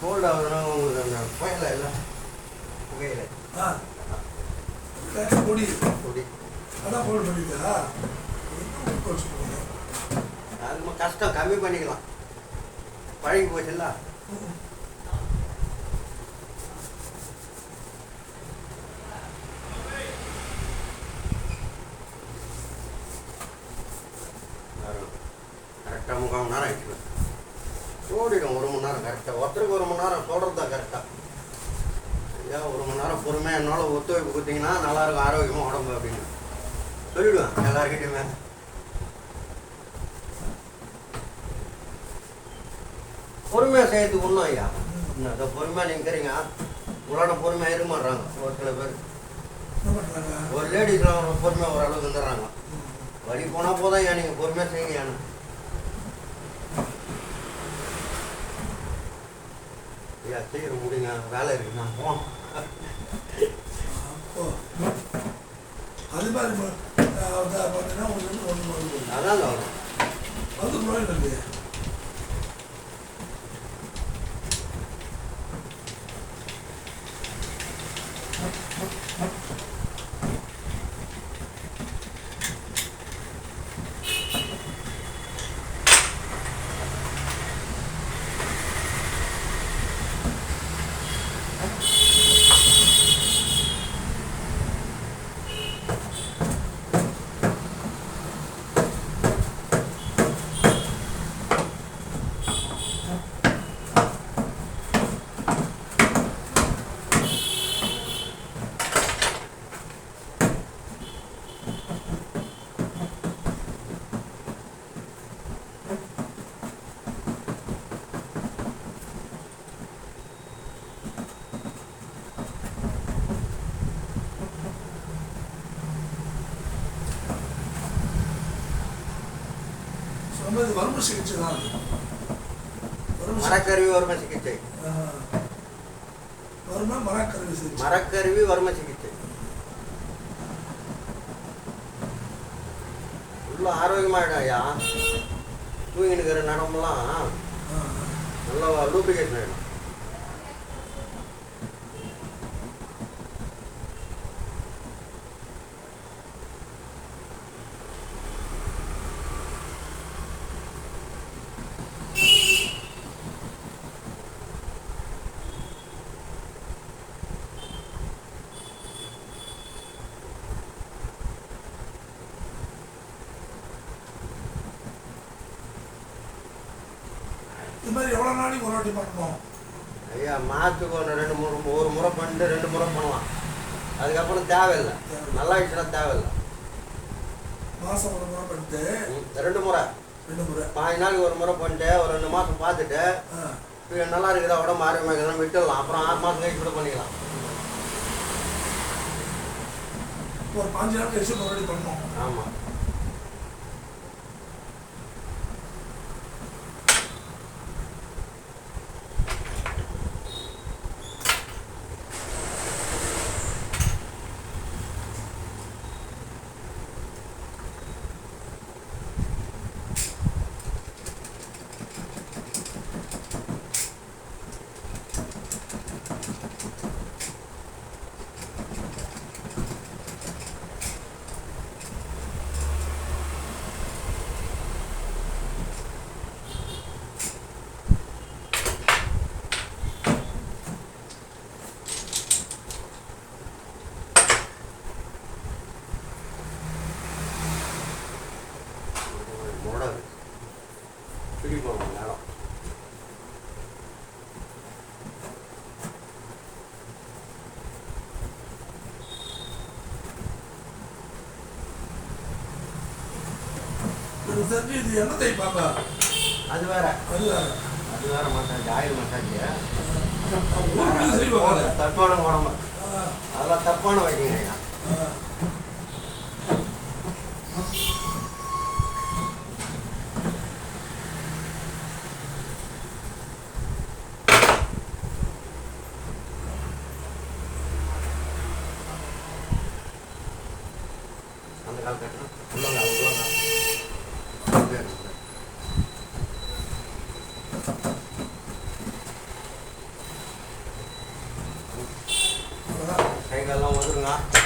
Gold ஆகுதுன்னா உங்களுக்கு அந்த புயல இல்லை புகையில பொடி பொடி அதான் குளுக்கோஸ் போடுங்க அது கஷ்டம் கம்மி பண்ணிக்கலாம் பழகி போச்சுல்ல கரெக்டாக முக்கால் மணி நேரம் ஆயிடுச்சு ஓடிடும் ஒரு மணி நேரம் கரெக்டாக ஒருத்தருக்கு ஒரு மணி நேரம் சொல்கிறது தான் கரெக்டாக ஐயா ஒரு மணி நேரம் பொறுமையாக என்னால் ஒத்துழைப்பு கொடுத்தீங்கன்னா நல்லாயிருக்கும் ஆரோக்கியமாக உடம்பு அப்படின்னு. சொல்லிவிடுவேன் எல்லாருக்கிட்டையுமே பொறுமையாக செய்யறதுக்கு ஒன்றும் ஐயா இன்னும் அதை பொறுமையாக நீங்கள் இருக்கிறீங்க உங்களோட பொறுமையாக இருக்க ஒரு சில பேர். ஒரு லேடிஸ்லாம் பொறுமையாக ஓரளவுக்கு வந்துடுறாங்க வழி போனால் போதும் ஐயா நீங்கள் பொறுமையாக செய்யுங்க ஐயா சீக்கிரம் முடிங்க வேலை இருக்கு. நான் அப்போ அது மாதிரி பார்த்தீங்கன்னா ஒன்று வந்து அதான் வரும் அது நோய் இல்லையே சொன்னது வறுமை சிகிச்சை தான் அது. வறுமை சிகிச்சை. மரக்கருவி வறுமை சிகிச்சை. வறுமை மரக்கருவி சிகிச்சை மரக்கருவி வறுமை சிகிச்சை உள்ள ஆரோக்கியமாயிடும் ஐயா தூங்கிட்டு இருக்கிற நடமெல்லாம். நல்லா லூப்ளிகேஷன் ஆகிடும் இது மாதிரி எவ்வளோ நாளைக்கு ஒரு வாட்டி பண்ணணும் ஐயா மாதத்துக்கு ஒன்று ரெண்டு மூணு ஒரு முறை பண்ணிட்டு ரெண்டு முறை பண்ணலாம். அதுக்கப்புறம் தேவையில்லை. நல்லா ஆயிடுச்சுன்னா தேவையில்லை. மாதம் ஒரு முறை பண்ணிட்டு ரெண்டு முறை. ரெண்டு முறை. பாஞ்சு நாளைக்கு ஒரு முறை பண்ணிட்டு ஒரு ரெண்டு மாதம் பார்த்துட்டு நல்லா இருக்குதா உடம்பு ஆரோக்கியமாக இருக்குதா விட்டுடலாம். அப்புறம் ஆறு மாதம் கழிச்சு கூட பண்ணிக்கலாம். ஒரு பாஞ்சு நாள் கழிச்சு வாட்டி பண்ணணும் ஆமாம் முரடாது பிடி போகணும் நேரம் எனக்கு தெரிஞ்சு இது என்ன அது வேற அது வேற. அது வேற மசாஜ் ஆயில் மசாஜ் தப்பான உடம்பு அதெல்லாம் தப்பான வைக்கிங்க அந்த காலகட்டம் Kalau.